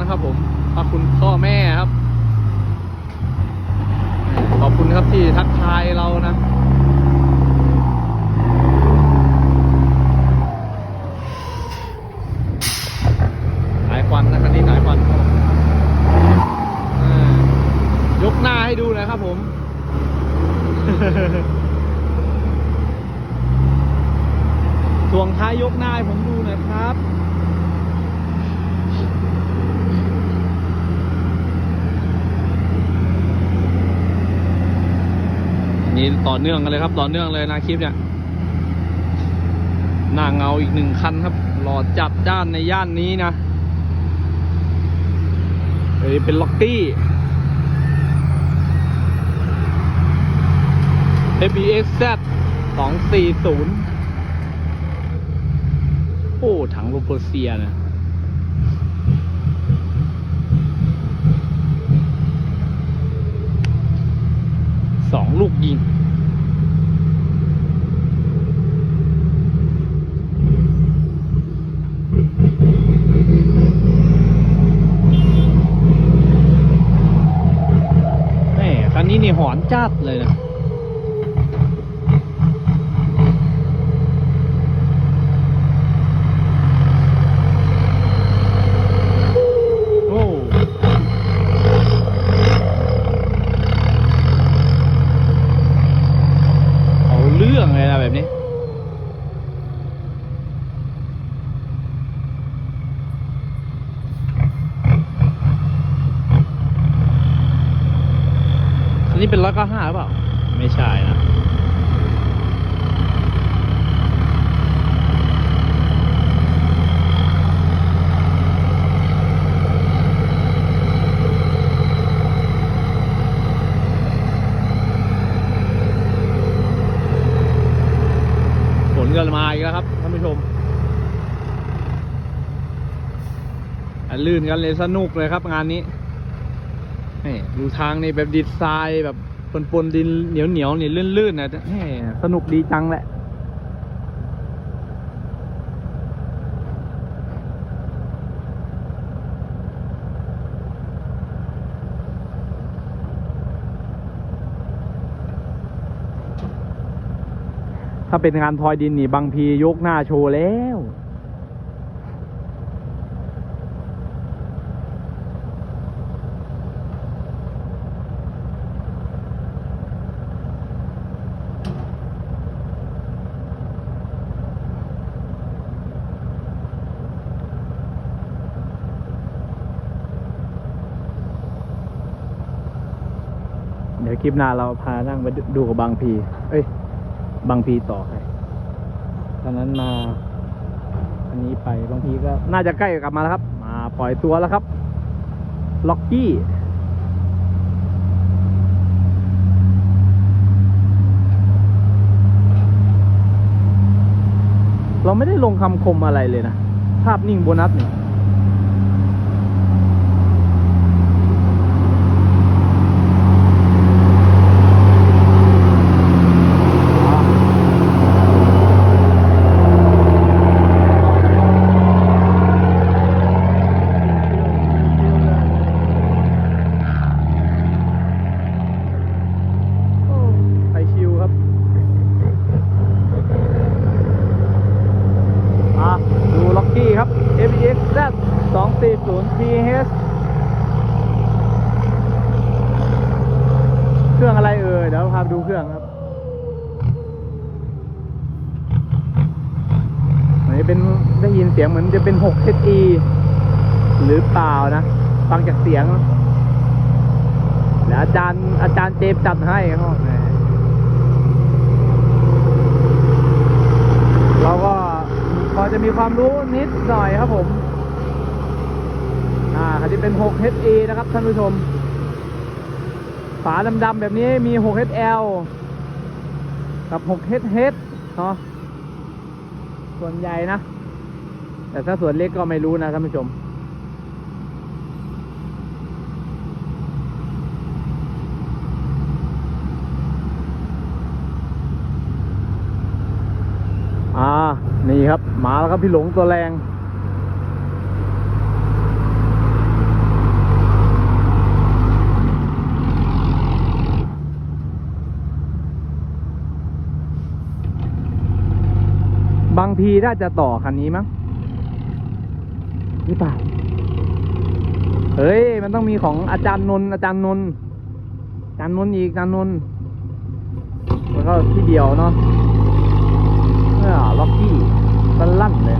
นะครับ ผมพระคุณพ่อแม่ครับ ขอบคุณครับที่ทักทายเรานะสายควันนะคันนี้สายควันยกหน้าให้ดูหนะครับผมส่วงท้ายยกหน้าให้ผมดูหน่อยครับ ต่อเนื่องกันเลยครับ ต่อเนื่องเลยนะคลิปเนี่ยหน้าเงาอีกหนึ่งคันครับ หล่อจัดจ้านในย่านนี้นะเอ้ยเป็นล็อกกี้ FBXZ 240 โอ้ ถังโรโปเซียนะสองลูกยิง แม่คันนี้นี่ห อนจัดเลยนะ โอ้ เอาเรื่องเลยนะแบบนี้ อันนี้ เป็นร้อยเก้าห้าหรือเปล่า ไม่ใช่นะฝนก็มาอีกแล้วครับท่านผู้ชมอะลื่นกันเลยสนุกเลยครับงานนี้ นี่ดูทางนี่แบบดินทรายแบบปนปนๆดินเหนียวเหนียวๆนี่ลื่นๆนะสนุกดีจังแหละถ้าเป็นงานทอยดินนี่บางพียกหน้าโชว์แล้ว ดี๋ยวคลิปหน้าเราพานั่งไปดูกับบางพี เอ้ย บางพีต่อให้ตอนนั้นมา อันนี้ไปบางพีก็น่าจะใกล้กลับมาแล้วครับ มาปล่อยตัวแล้วครับล็อกกี้เราไม่ได้ลงคำคมอะไรเลยนะ ภาพนิ่งโบนัสเนี่โอ้ไปชิวครับ อะ ดูล็อกกี้ครับ FX Z 240 TH เครื่องอะไร เดี๋ยวพาไปดูเครื่องครับอันเป็นได้ยินเสียงเหมือนจะเป็น6 HE หรือเปล่านะ ฟังจากเสียงเดี๋ยวอาจารย์อาจารย์เจมจัดให้เขาบอกแหมเราก็พอจะมีความรู้นิดหน่อยครับผม อ่าคันนี้เป็น 6HE นะครับท่านผู้ชม ฝาดำๆแบบนี้มี 6HL กับ 6HH เนาะส่วนใหญ่นะ แต่ถ้าส่วนเล็กก็ไม่รู้นะท่านผู้ชม อ่า นี่ครับ มาแล้วครับพี่หลงตัวแรง บางทีน่าจะต่อคันนี้มั้งนี่เปล่า เฮ้ย มันต้องมีของอาจารย์นนท์อาจารย์นนท์อาจารย์นนท์อีกอาจารย์นนท์แล้วก็ที่เดียวเนาะเออล็อกกี้สั้นลั่นเลย